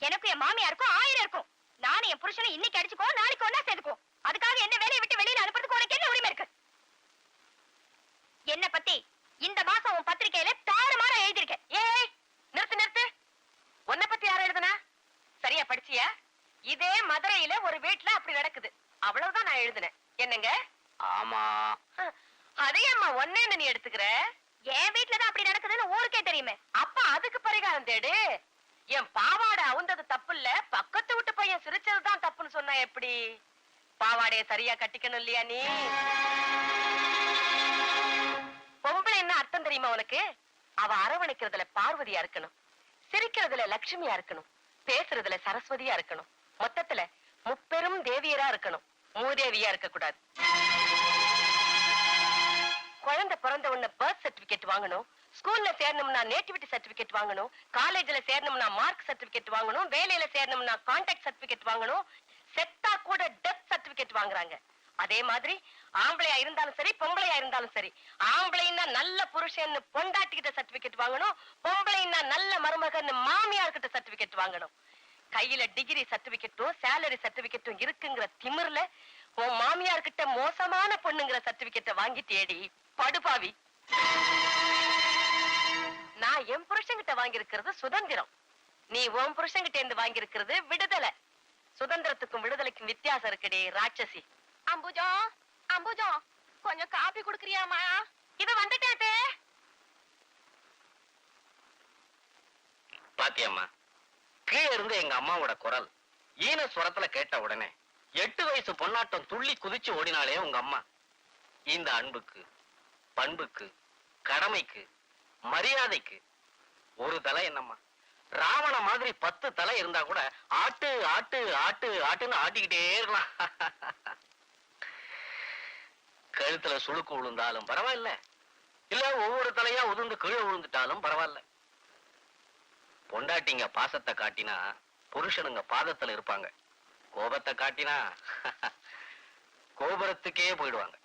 எனக்கும் என் மாமியாருக்கும் ஆயிரம் இருக்கும். நானும் என் புருஷனை இன்னைக்கு அடிச்சுக்கோ நாளைக்கு ஒன்னா சேர்த்துக்கோ அதுக்காக என்ன வேலையை விட்டு வெளியில அனுப்புறதுக்கு உனக்கு என்ன உரிமை இருக்கு? என்ன பத்தி இந்த மாசம் உன் பத்திரிக்கையில தாறுமாற எழுதியிருக்கேன். ஏய் நிறுத்து நிறுத்து. உன்னை பத்தி யார் எழுதுனா? சரியா படிச்சியா? இதே மதுரையில ஒரு வீட்ல அப்படி நடக்குது. அவ்வளவுதான் நான் எழுதினேன். என்னங்க? ஆமா. அதையம்மா ஒன்னேன்னு நீ எடுத்துக்கிற? என் வீட்டுலதான் அப்படி நடக்குதுன்னு ஊருக்கே தெரியுமே. அப்ப அதுக்கு பரிகாரம் தேடு. என் பாவாடை அவுந்தது தப்பு இல்ல பக்கத்து வீட்டு பையன் சிரிச்சதுதான் தப்புன்னு சொன்னா எப்படி? பாவாடைய சரியா கட்டிக்கணும் இல்லையா நீ? பொம்பளை என்ன அர்த்தம் தெரியுமா உனக்கு? அவ அரவணைக்கிறதுல பார்வதியா இருக்கணும். சிரிக்கிறதுல லட்சுமியா இருக்கணும். பேசுறதுல சரஸ்வதியா இருக்கணும். மொத்தத்துல முப்பெரும் தேவியரா இருக்கணும். மூதேவியா இருக்க கூடாது குழந்தை பிறந்த உடனே பர்த் சர்டிபிகேட் வாங்கணும். ஸ்கூல்ல சேரணும்னா நேட்டிவிட்டி சர்டிபிகேட் வாங்கணும் காலேஜ்ல சேரணும்னா மார்க் சர்டிபிகேட் வாங்கணும் வேலையில சேரணும்னா கான்டாக்ட் சர்டிபிகேட் வாங்கணும் செத்தா கூட டெத் சர்டிபிகேட் வாங்குறாங்க. அதே மாதிரி ஆம்பளையா இருந்தாலும் சரி பொம்பளையா இருந்தாலும் சரி ஆம்பளைன்னா நல்ல புருஷன் பொண்டாட்டிகிட்ட சர்டிபிகேட் வாங்கணும் பொம்பளைன்னா நல்ல மருமகன்னு மாமியார் கிட்ட சர்டிபிகேட் வாங்கணும். கையில டிகிரி சர்டிபிகேட்டும் சேலரி சர்டிபிகேட்டும் இருக்குங்கிற திமிர்ல உன் மாமியார் கிட்ட மோசமான பொண்ணுங்கிற சர்டிபிகேட்டை வாங்கிட்டேடி படுபாவி. நான் என் புருஷன்கிட்ட வாங்கியிருக்கிறது சுதந்திரம். நீ உன் புருஷன்கிட்ட இருந்து வாங்கியிருக்கிறது விடுதலை. சுதந்திரத்துக்கும் விடுதலைக்கும் வித்தியாசம் இருக்குடி ராட்சசி. அம்புஜம் அம்புஜம் கொஞ்சம் காப்பி குடுக்கறியாமா? இது வந்துட்டே பாத்தியம்மா கீழே இருந்து எங்க அம்மாவோட குரல் ஈன சுரத்துல கேட்ட உடனே எட்டு வயசு பொன்னாட்டம் துள்ளி குதிச்சு ஓடினாலே உங்க அம்மா. இந்த அன்புக்கு பண்புக்கு கடமைக்கு மரியாதைக்கு ஒரு தலை என்னம்மா? ராவண மாதிரி பத்து தலை இருந்தா கூட ஆட்டு ஆட்டு ஆட்டு ஆட்டுன்னு ஆட்டிக்கிட்டே இருக்கலாம். கழுத்துல சுழுக்கு விழுந்தாலும் பரவாயில்ல. இல்ல ஒவ்வொரு தலையா உதிர்ந்து கீழே விழுந்துட்டாலும் பரவாயில்ல. பொண்டாட்டிங்க பாசத்தை காட்டினா புருஷனுங்க பாதத்துல இருப்பாங்க. கோபத்தை காட்டினா கோபுரத்துக்கே போயிடுவாங்க.